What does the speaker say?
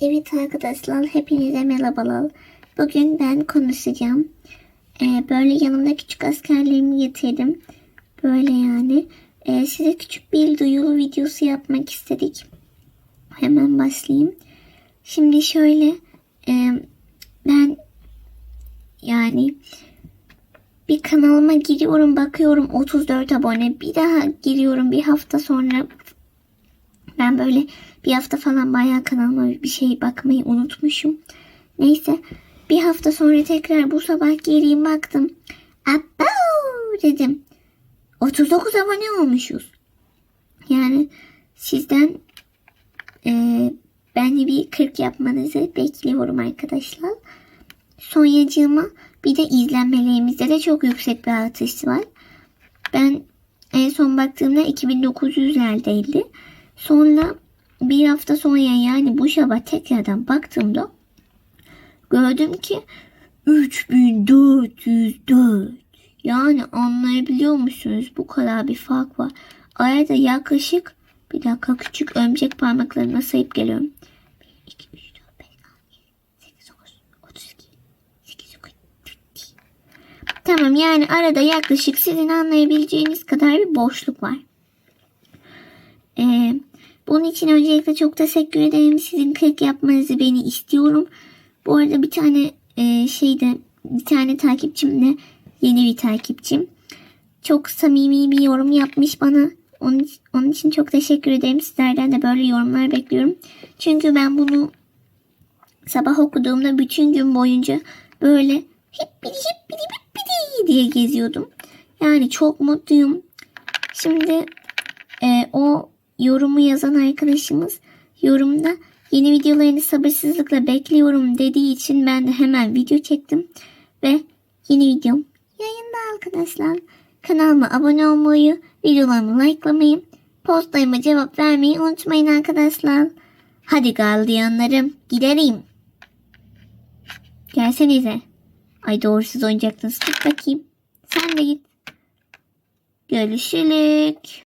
Evet arkadaşlar hepinize merhabalar. Bugün ben konuşacağım. Ee, böyle yanımda küçük askerlerimi getirdim. Böyle yani. Ee, size küçük bir duyuru videosu yapmak istedik. Hemen başlayayım. Şimdi şöyle e, ben yani bir kanalıma giriyorum bakıyorum 34 abone. Bir daha giriyorum bir hafta sonra ben böyle bir hafta falan bayağı kanalıma bir şey bakmayı unutmuşum. Neyse bir hafta sonra tekrar bu sabah gireyim baktım. Abav dedim. 39 abone olmuşuz. Yani sizden eee ben bir 40 yapmanızı bekliyorum arkadaşlar. Sonyacığıma bir de izlenmelerimizde de çok yüksek bir artış var. Ben en son baktığımda 2900'lerdeydi. Sonra bir hafta sonra yani bu sabah tekrardan baktığımda gördüm ki 3404. Yani anlayabiliyor musunuz? Bu kadar bir fark var. Arada yaklaşık bir dakika küçük örümcek parmaklarına sayıp geliyorum. 1, 2, 3, 4, 5, 6, 7, 8, 9, 32, 8, 9, Tamam yani arada yaklaşık sizin anlayabileceğiniz kadar bir boşluk var. Ee, bunun için öncelikle çok teşekkür ederim. Sizin 40 yapmanızı beni istiyorum. Bu arada bir tane e, şeyde bir tane takipçim de yeni bir takipçim. Çok samimi bir yorum yapmış bana. Onun, onun için çok teşekkür ederim. Sizlerden de böyle yorumlar bekliyorum. Çünkü ben bunu sabah okuduğumda bütün gün boyunca böyle hep biri hep biri hep biri diye geziyordum. Yani çok mutluyum. Şimdi e, o yorumu yazan arkadaşımız yorumda yeni videolarını sabırsızlıkla bekliyorum dediği için ben de hemen video çektim ve yeni videom yayında arkadaşlar. Kanalıma abone olmayı, videolarımı likelamayı, postlarıma cevap vermeyi unutmayın arkadaşlar. Hadi gardiyanlarım giderim. Gelsenize. Ay doğru siz oynayacaktınız. Git bakayım. Sen de git. Görüşürük.